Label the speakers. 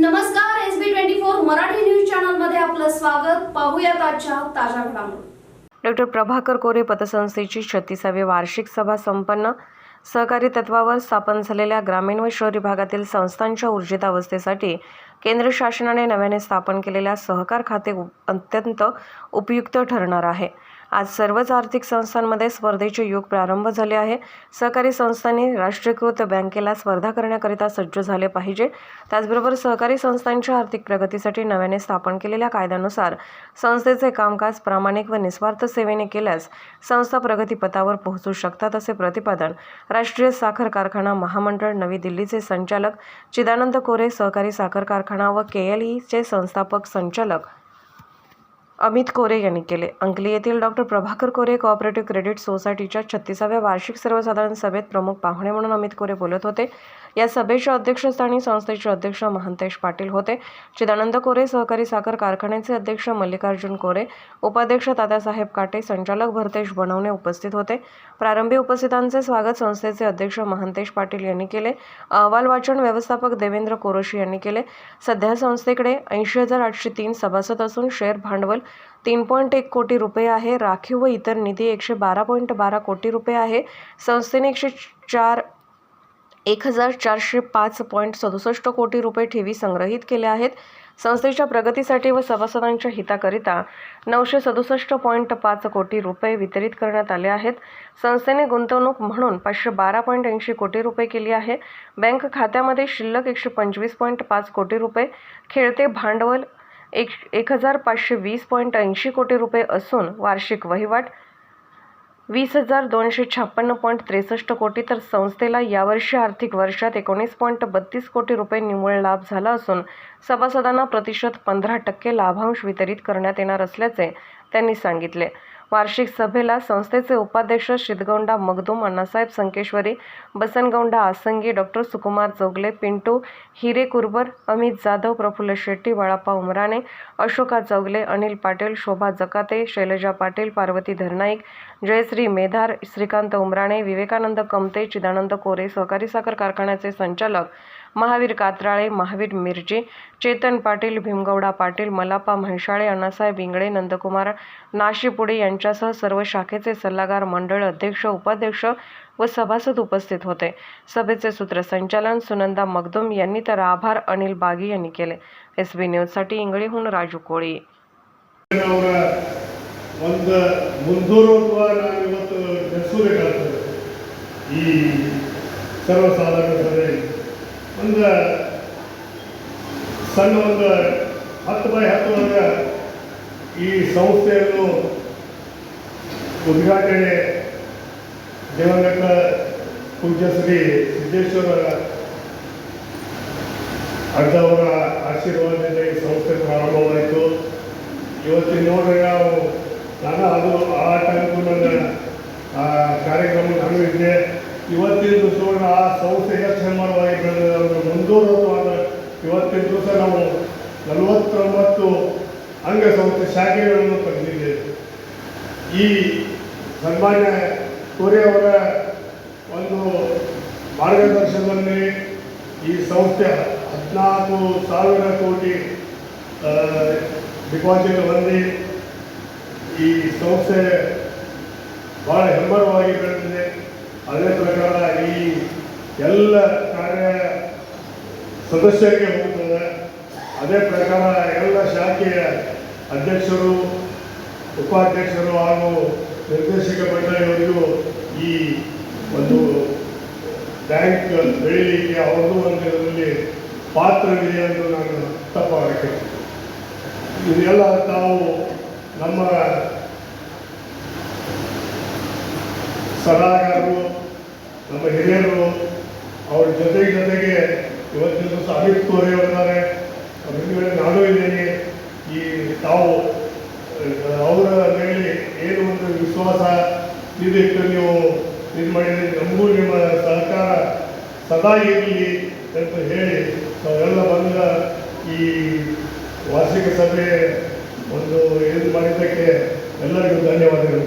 Speaker 1: नमस्कार S B twenty four Marathi news चॅनलमध्ये आपलं स्वागत. पाहूयात आजच्या ताज्या घडामोडी.
Speaker 2: डॉक्टर प्रभाकर कोरे पतसंस्थेची छत्तीसावी वार्षिक सभा संपन्न. सहकारी तत्वावर स्थापन झालेल्या ग्रामीण व शहरी भागातील संस्थांच्या ऊर्जित अवस्थेसाठी केंद्र शासनाने नव्याने स्थापन केलेल्या सहकार खाते अत्यंत उपयुक्त ठरणार आहे. आज सर्वच आर्थिक संस्थांमध्ये स्पर्धेचे युग प्रारंभ झाले आहे. सहकारी संस्थांनी राष्ट्रीयकृत बँकेला स्पर्धा करण्याकरिता सज्ज झाले पाहिजे. त्याचबरोबर सहकारी संस्थांच्या आर्थिक प्रगतीसाठी नव्याने स्थापन केलेल्या कायद्यानुसार संस्थेचे कामकाज प्रामाणिक व निस्वार्थ सेवेने केल्यास संस्था प्रगतीपथावर पोहोचू शकतात असे प्रतिपादन राष्ट्रीय साखर कारखाना महामंडळ नवी दिल्लीचे संचालक चिदानंद कोरे सहकारी साखर कारखाना व के एल ईचे संस्थापक संचालक अमित कोरे यांनी केले. अंकली येथील doctor Prabhakar Kore cooperative credit सोसायटीच्या छत्तीसाव्या वार्षिक सर्वसाधारण सभेत प्रमुख पाहुणे म्हणून अमित कोरे बोलत होते. या सभेच्या अध्यक्षस्थानी संस्थेचे अध्यक्ष महंतेश पाटील होते. चिदानंद कोरे सहकारी साखर कारखान्याचे अध्यक्ष मल्लिकार्जुन कोरे उपाध्यक्ष तात्यासाहेब काटे संचालक भरतेश बनवणे उपस्थित होते. प्रारंभी उपस्थितांचे स्वागत संस्थेचे अध्यक्ष महंतेश पाटील यांनी केले. अहवाल वाचन व्यवस्थापक देवेंद्र कोरोशी यांनी केले. सध्या संस्थेकडे ऐंशी हजार आठशे तीन सभासद असून शेअर भांडवल तीन पॉईंट एक कोटी रुपये आहे. राखीव व इतर निधी एकशे बारा पॉईंट बारा कोटी रुपये आहे. संस्थेने एकशे चार एक हजार चारशे पाच पॉईंट सदुसष्ट कोटी रुपये ठेवी संग्रहित केल्या आहेत. संस्थेच्या प्रगतीसाठी व सभासदांच्या हिताकरिता नऊशे सदुसष्ट पॉईंट पाच कोटी रुपये वितरित करण्यात आले आहेत. संस्थेने गुंतवणूक म्हणून पाचशे बारा पॉईंट ऐंशी कोटी रुपये केली आहे. बँक खात्यामध्ये शिल्लक एकशे पंचवीस पॉईंट पाच कोटी रुपये. खेळते भांडवल एक एक हजार पाचशे वीस पॉईंट ऐंशी कोटी रुपये असून वार्षिक वहिवाट वीस हजार दोनशे छप्पन्न पॉईंट त्रेसष्ट कोटी. तर संस्थेला यावर्षी आर्थिक वर्षात एकोणीस पॉईंट बत्तीस कोटी रुपये निव्वळ लाभ झाला असून सभासदांना प्रतिशत पंधरा टक्के लाभांश वितरित करण्यात येणार असल्याचे त्यांनी सांगितले. वार्षिक सभेला संस्थेचे उपाध्यक्ष शिदगौंडा मगदूम अण्णासाहेब संकेश्वरी बसनगौंडा आसंगी डॉक्टर सुकुमार चौगले पिंटू हिरे कुरबर अमित जाधव प्रफुल्ल शेट्टी बाळाप्पा उमराणे अशोका चौगले अनिल पाटील शोभा जकाते शैलजा पाटील पार्वती धरनाईक जयश्री मेधार श्रीकांत उमराणे विवेकानंद कमते चिदानंद कोरे सहकारी साखर कारखान्याचे संचालक महावीर कात्राळे महावीर मिरजी चेतन पाटील भीमगौडा पाटील मलापा म्हैसाळे अण्णासाहेब इंगळे नंदकुमार नाशिपुडे यांच्यासह सर्व शाखेचे सल्लागार मंडळ अध्यक्ष उपाध्यक्ष व सभासद उपस्थित होते सभेचे सूत्रसंचालन सुनंदा मगदुम यांनी तर आभार अनिल बागी यांनी केले एस बी न्यूजसाठी इंगळीहून राजू कोळी
Speaker 3: ಅವರ ಒಂದು ಮುಂದೂಡುವ ನಾವು ಇವತ್ತು ನಡೆಸಬೇಕಾಗ್ತದೆ ಈ ಸರ್ವಸಾಧಾರಣ ಸಭೆ ಒಂದು ಸಣ್ಣ ಒಂದು ಹತ್ತು ಬೈ ಹತ್ತು ಒಳಗೆ ಈ ಸಂಸ್ಥೆಯನ್ನು ಉದ್ಘಾಟನೆ ದಿವಂಗತ ಪೂಜ್ಯ ಶ್ರೀ ಸಿದ್ದೇಶ್ವರ ಅಡ್ಡವರ ಆಶೀರ್ವಾದದಿಂದ ಈ ಸಂಸ್ಥೆ ಪ್ರಾರಂಭವಾಯಿತು. ಇವತ್ತಿನ ನೋಡ್ರಿ ನಾವು ನಾನು ಅದು ಆ ಟೈಮ್ಗೂ ನನ್ನ ಕಾರ್ಯಕ್ರಮ ನಾನು ಇದ್ದೆ ಇವತ್ತಿನ ದಿವಸ ನೋಡ್ರಿ ಆ ಸಂಸ್ಥೆ ಎಷ್ಟು ಹೆಮ್ಮರವಾಗಿ ಬೆಳೆದ ಮುಂದೂಡುವಾಗ ಇವತ್ತಿನ ದಿವಸ ನಾವು ನಲವತ್ತೊಂಬತ್ತು ಅಂಗ ಸಂಸ್ಥೆ ಶಾಖೆಗಳನ್ನು ಪಡೆದಿದ್ದೇವೆ ಈ ಸನ್ಮಾನ್ಯ ಅವರ ಒಂದು ಮಾರ್ಗದರ್ಶನದಲ್ಲಿ ಈ ಸಂಸ್ಥೆ ಹದಿನಾಲ್ಕು ಸಾವಿರ ಕೋಟಿ ಡಿಪಾಸಿಟ್ ಹೊಂದಿ ಈ ಸಂಸ್ಥೆ ಭಾಳ ಹೆಮ್ಮರವಾಗಿ ಬೆಳೆದಿದೆ. ಅದೇ ಪ್ರಕಾರ ಈ ಎಲ್ಲ ಕಾರ್ಯ ಸದಸ್ಯರಿಗೆ ಹೋಗುತ್ತದೆ ಅದೇ ಪ್ರಕಾರ ಎಲ್ಲ ಶಾಖೆಯ ಅಧ್ಯಕ್ಷರು, ಉಪಾಧ್ಯಕ್ಷರು ಹಾಗೂ ನಿರ್ದೇಶಕ ಮಂಡಳಿಯವರಿಗೂ ಈ ಒಂದು ಬ್ಯಾಂಕ್ ಬೆಳೀಲಿಕ್ಕೆ ಅವರು ಒಂದು ಇದರಲ್ಲಿ ಪಾತ್ರವಿದೆ ಎಂದು ನಾನು ತಪ್ಪಾಗಕ್ಕೆ ಇದೆಲ್ಲ ತಾವು ನಮ್ಮ ಸಲಹಾಗಾರರು, ನಮ್ಮ ಹಿರಿಯರು, ಅವ್ರ ಜೊತೆ ಜೊತೆಗೆ ಇವತ್ತಿನ ದಿವಸ ಅಮಿತ್ ಕೋರೆ ಅವರಿದ್ದಾರೆ ಅವ್ರ ನಾನು ಇದ್ದೇನೆ. ಈ ತಾವು ಅವರ ಮೇಲೆ ಏನು ಒಂದು ವಿಶ್ವಾಸ ಇದಕ್ಕೆ ನೀವು ಇದು ಮಾಡಿದ್ರೆ ನಮಗೂ ನಿಮ್ಮ ಸಹಕಾರ ಸದಾ ಇರಲಿ ಅಂತ ಹೇಳಿ ನಾವೆಲ್ಲ ಬಂದ ಈ ವಾರ್ಷಿಕ ಸಭೆ ಒಂದು ಇದು ಮಾಡಿದ್ದಕ್ಕೆ ಎಲ್ಲರಿಗೂ ಧನ್ಯವಾದಗಳು.